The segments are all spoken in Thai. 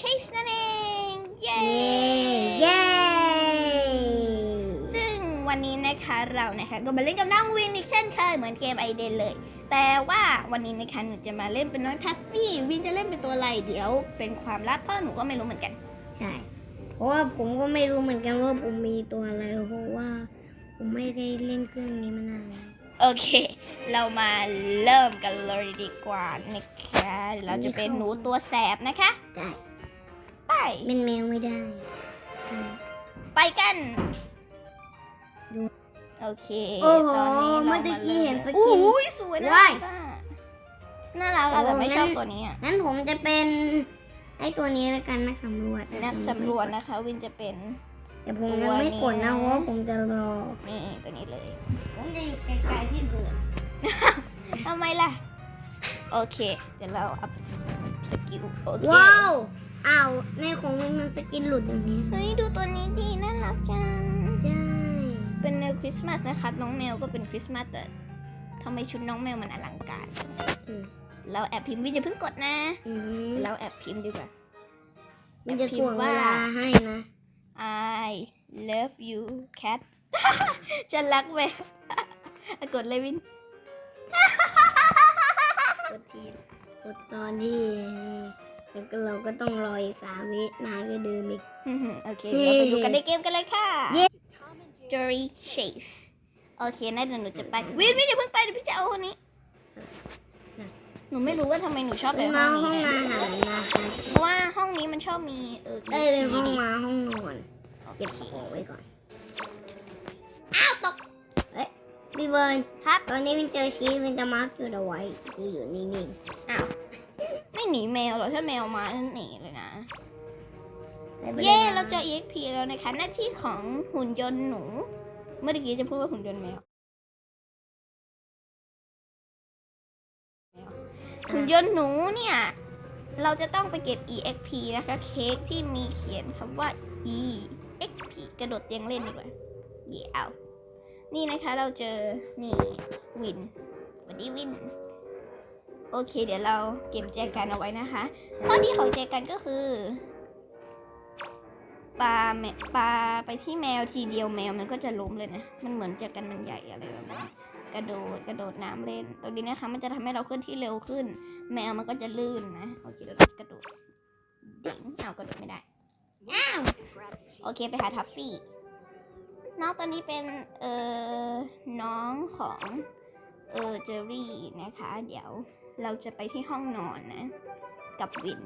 Chase นั่นเอง เย้เย้ซึ่งวันนี้นะคะเรานะคะก็มาเล่นกับน้องวินอีกเช่นเคยเหมือนเกมไอเดนเลย แต่ว่าวันนี้นะคะหนูจะมาเล่นเป็นน้องทัฟฟี่วินจะเล่นเป็นตัวอะไรเดี๋ยว เป็นความลับเพราะหนูก็ไม่รู้เหมือนกัน ใช่ เพราะว่าผมก็ไม่รู้เหมือนกันว่าผมมีตัวอะไรเพราะว่า ผมไม่ได้เล่นเครื่องนี้มานานแล้วโอเค เรามาเริ่มกันเลยดีกว่านะคะ เราจะเป็นหนูตัวแสบนะคะได้ไป เป็นแมวไม่ได้อืมไปกันดูโอเคโอ้โหตนนี้ราเมื่อตะกี้เห็นสกินโอ้ยสวยนะว้าย น่ารักอะแต่ไม่โอ้งั้นชอบตัวนี้อะงั้นผมจะเป็น ไอ้ตัวนี้แล้วกันนักสำรวจนักสำรวจนะคะ วินจะเป็น แต่ผมยังไม่กดนะเพราะว่าผมจะรอ นี่ตัวนี้เลย ผมจะอยู่ไกลๆที่เบื่อทำไมล่ะ โอเค เดี๋ยวเราอัพสกิลโอเค ว้าว อ้าวในของมึงมันสกินหลุดอย่างนี้ เฮ้ยดูตัวนี้ดีน่ารักจัง ใช่ เป็นแนวคริสต์มาสนะคะ น้องแมวก็เป็นคริสต์มาสแต่ทำไมชุดน้องแมวมันอลังการ อืม เราแอบพิมพ์วินอย่าเพิ่งกดนะ อืมเราแอบพิมพ์ดีกว่า มันจะถ่วงเวลาให้นะ I love you cat จะรักแมวกดเลยวิน กดทีกดตอนที่นี่ แล้วก็เราก็ต้องรออีกสามวินานก็เดิมอีก โอเคเราไปดูกันในเกมกันเลยค่ะเย้ Jerry Chase โอเคนะเดี๋ยวหนูจะไปวินวินอย่าเพิ่งไปเดี๋ยวพี่จะเอาคนนี้ หนูไม่รู้ว่าทำไมหนูชอบไปเป็นห้มาองห้องนี้อานะหารนะคะเพราะว่าห้องนี้มันชอบมีเออเอ้ยเป็นห้องดีมาห้องนอนๆเก็บของไว้ก่อน อ้าวตกพี่เบิร์นครับ ตอนนี้วินเจอชีสวินจะมาร์กจุดเอาไว้คืออยู่นิ่งอ้าวไม่ หนีแมวหรอกถ้าแมวมาฉันหนีเลยนะๆไม่ป็นไเย้เราเจอ EXP แล้วนะคะหน้าที่ของหุ่นยนต์หนู เมื่อกี้จะพูดว่าหุ่นยนต์แมวหุ่นยนต์หนูเนี่ย เราจะต้องไปเก็บ EXP นะคะเค้กที่มีเขียนคำว่า EXP กระโดดเตียงเล่นดีกว่าเย่เอา นี่นะคะเราเจอ นี่ วินสวัสดีวิน โอเค เดี๋ยวเราเก็บแจกันเอาไว้นะคะ ข้อดีของแจกันก็คือปลาแมปลาไปที่แมวทีเดียวแมวมันก็จะล้มเลยนะ มันเหมือนแจกันมันใหญ่อะไรแบบนั้นกระโดดกระโดดน้ำเล่น ตรงนี้นะคะ มันจะทำให้เราเคลื่อนที่เร็วขึ้น แมวมันก็จะลื่นนะ โอเคเราจะกระโดดดิ่งอ้าวกระโดดไม่ได้อ้าวโอเคไปหาทัฟฟี่น้องตัวนี้เป็นเอ่อน้องของเออเจอรี่นะคะ เดี๋ยว เราจะไปที่ห้องนอนนะ กับวิน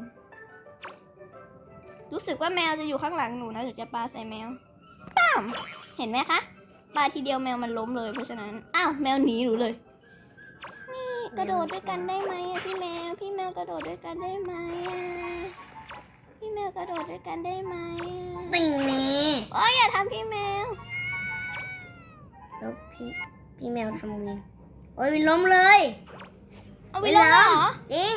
รู้สึกว่าแมวจะอยู่ข้างหลังหนูนะเดี๋ยวจะปาใส่แมวป้ามเห็นไหมคะปาทีเดียวแมวมันล้มเลยเพราะฉะนั้น อ้าวแมวหนีหนูเลย นี่กระโดดด้วยกันได้ไหมอะพี่แมว พี่แมวกระโดดด้วยกันได้ไหมอะพี่แมวกระโดดด้วยกันได้ไหมอะติ่งนี้โอ้ยอย่าทำพี่แมว แล้วพี่พี่แมวทำวินโอ้ยวินล้มเลย เอาวิล้มเหรอจริง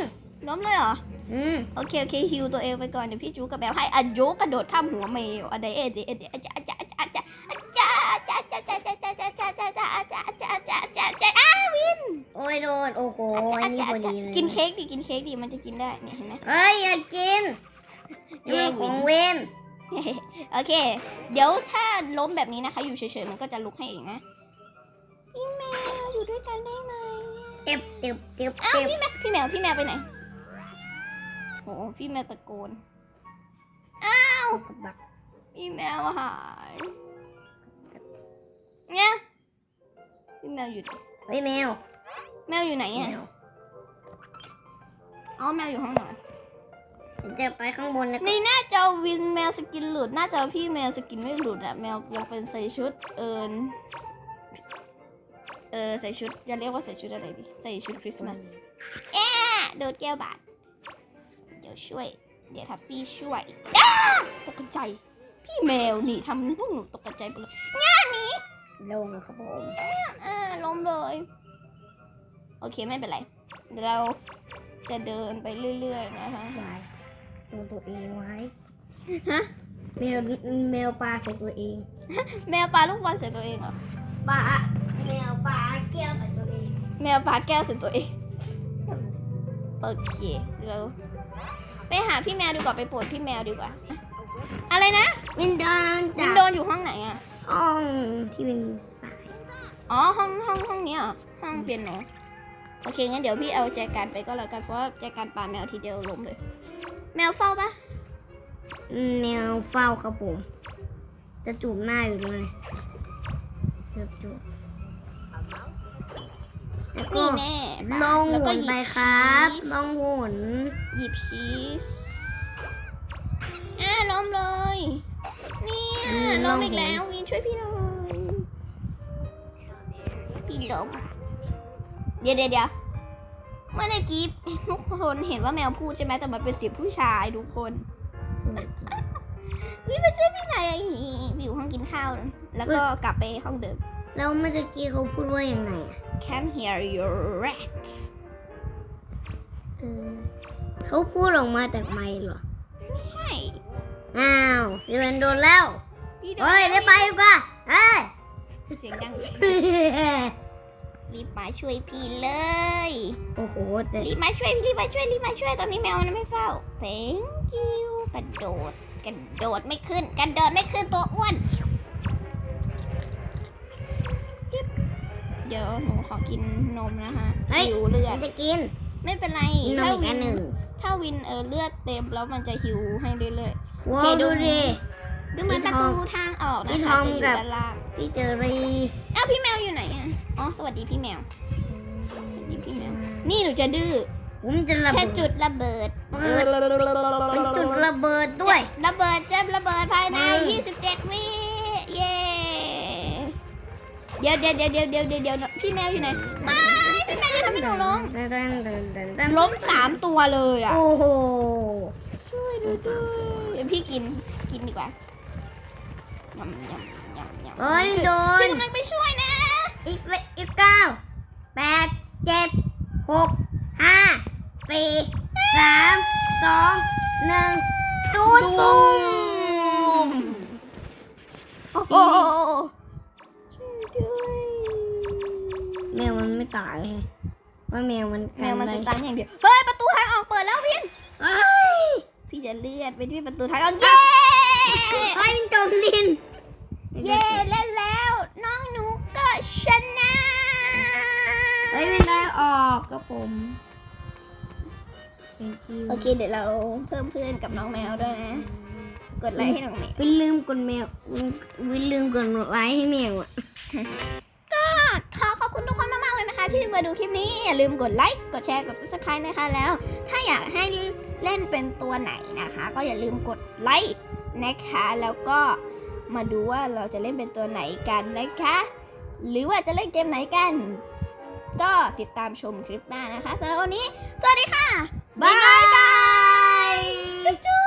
ล้มเลยเหรอ อืมโอเคโอเคฮิวตัวเองไปก่อนเดี๋ยวพี่จูกับแมวให้อันโยกกระโดดข้ามหัวแมวอะไดเอเดเอเดอาจาอาจาอาจาอาจาอาจาอาจาอาจาอาจาอาจาอาจาอาจาอาจาอาจาอาจาอาจาอ้าวินโอ้ยโดนโอ้โหอาจาอัอานนี้จาพออาจาดีเลยกินเค้กดิกินเค้กดิมันจะกินได้เนี่ยเห็นไหมเฮ้ยอย่ากินย่นี่มันของเวนโอเค เดี๋ยวถ้าล้มแบบนี้นะคะ อยู่เฉยๆมันก็จะลุกให้เองนะพี่แมวอยู่ด้วยกันได้ไหม เจ็บเจ็บเจ็บอ้าวเจ็บพี่แมวพี่แมวพี่แมวไปไหนโอ้พี่แมวตะโกนบักพี่แมวหายเนี่ยพี่แมวอยู่ไหนเฮ้ยแมวแมวอยู่ไหนแมอะวอ๋อแมวอยู่ห้องนอนผมจะไปข้างบนนะในหน้าจอวินแมวสกินหลุด หน้าจอพี่แมวสกินไม่หลุดอะแมวยังเป็นใส่ชุดเอินเออใส่ชุดจะเรียกว่าใส่ชุดอะไรดี ใส่ชุดคริสต์มาสแอะโดดแก้วบาด เดี๋ยวช่วย เดี๋ยวทัฟฟี่ช่วยอ้าตกใจ พี่แมวนี่ทำพวกหนูตกใจไปเลยลงครับผมอ่าล้มเลย โอเคไม่เป็นไรเดี๋ยวเราจะเดินไปเรื่อยๆนะคะไว้ลงตัวเองไว้ ฮะ แมวแมวปลาใส่ตัวเอง แมวปลาลูกบอลใส่ตัวเองเหรอปลา แมวปลาแก้วใส่ตัวเองแมวปลาแก้วใส่ตัวเอง โอเคเราไปหาพี่แมวดีกว่าไปปวดพี่แมวดีกว่า อะอะไรนะวินโดนวิจากนโดนอยู่ห้องไหนอะห้องที่วินตายอ๋อห้องห้องห้องเนี้ยเหรอห้องเปียโนโอเคงั้นเดี๋ยวพี่เอาแจกันไปก็แล้วกันเพราะว่าแจกันปาแมวทีเดียวล้มเลย แมวเฝ้าปะแนวเฝ้าครับผม จะจูบหน้าอยู่เลย แล้วก็นี่แน่ปะลงแล้วหก็นหยิไปบครับชีสลงหนหยิบชีสอ่าล้มเลย เนี่ยล้มอีกแล้ววินช่วยพี่หน่อยพี่ล้มเดี๋ยวเดี๋ยวเดี๋ยวเมื่อกี้ทุกคนเห็นว่าแมวพูดใช่ไหมแต่มันเป็นเสียงผู้ชายทุกคนวินมาช่วยพี่หน่อยพี่อยู่ห้องกินข้าว แล้วก็กลับไปห้องเดิม แล้วเมื่อกี้เขาพูดว่ายังไงอะ Can hear your rat เออเขาพูดออกมาจากไมค์เหรอ ไม่ใช่อ้าวพี่วินโดนแล้ว พี่โดนเฮ้ยได้ไปดีกว่าเฮ้ย เสียงดังรีบมาช่วยพี่เลย โอ้โหแต่รีบมาช่วยรีบมาช่วยรีบมาช่วยตอนนี้แมวมันไม่เฝ้า thank you กระโดดกระโดดไม่ขึ้นกระโดดไม่ขึ้นตัวอ้วน เดี๋ยวหนูขอกินนมนะคะเฮ้ย หิวเลือดจะกินไม่เป็นไรกินนมถ้าอีกวิอันนหนึ่งถ้าวินเออเลือดเต็มแล้วมันจะหิวให้เรื่อยว้าโอวเคดูดูดิ ๆ ดูเหมือนพี่ประทอมตูทางออกนะพี่ทคะอมจะอยู่กับด้านล่างพี่เจอรีอ้าวพี่แมวอยู่ไหนอะอ๋อสวัสดีพี่แมวสวัสดีพี่แมว นี่หนูจะดื้อผมจะระแค่เบิดจุดระเบิด เปิดเป็นจุดระเบิดด้วย ระเบิดจะระเบิดภายใน อืม 27 วิเย้ เดี๋ยวเดี๋ยวเดี๋ยวเดี๋ยวเดี๋ยวเดี๋ยวเดี๋ยวพี่แมวอยู่ไหนไม่พี่แมวจะทำให้หนูล้มล้มสามตัวเลยอะโอ้โหช่วยดูด้วยเดี๋ยวพี่กินกินดีกว่ายำยำยำยำเอ้ยโดนพี่กำลังไปช่วยนะอีกสิอีกเก้าแปดเจ็ดหกห้าสี่สามสองหนึ่งศูนย์ตุ้มโอ้โห ตายไงว่าแมวมันแมวมันกัสนตันอย่างเดียวเฮ้ยประตูทางออกเปิดแล้ววินเอ้ยพี่จะเลื่อนไปที่ประตูทางออกเย้เอ้ยมันจมดินเย้เล่นแล้ว น้องหนูก็ชนะเฮ้ยไม่ได้ออกกับผม Thank you โอเคเดี๋ยวเราเพิ่มเพื่อนกับน้องแมวด้วยนะ กดไลค์ให้น้องแมววินลืมกดแมววินวินลืมกดไลค์ให้แมวอะ ที่มาดูคลิปนี้อย่าลืมกดไลค์กดแชร์กด subscribe นะคะแล้ว ถ้าอยากให้เล่นเป็นตัวไหนนะคะ ก็อย่าลืมกดไลค์นะคะ แล้วก็มาดูว่าเราจะเล่นเป็นตัวไหนกันนะคะ หรือว่าจะเล่นเกมไหนกัน ก็ติดตามชมคลิปหน้านะคะสำหรับวันนี้ สวัสดีค่ะ บ๊ายบายจุ๊บจุ๊บจุ๊บจุ๊บ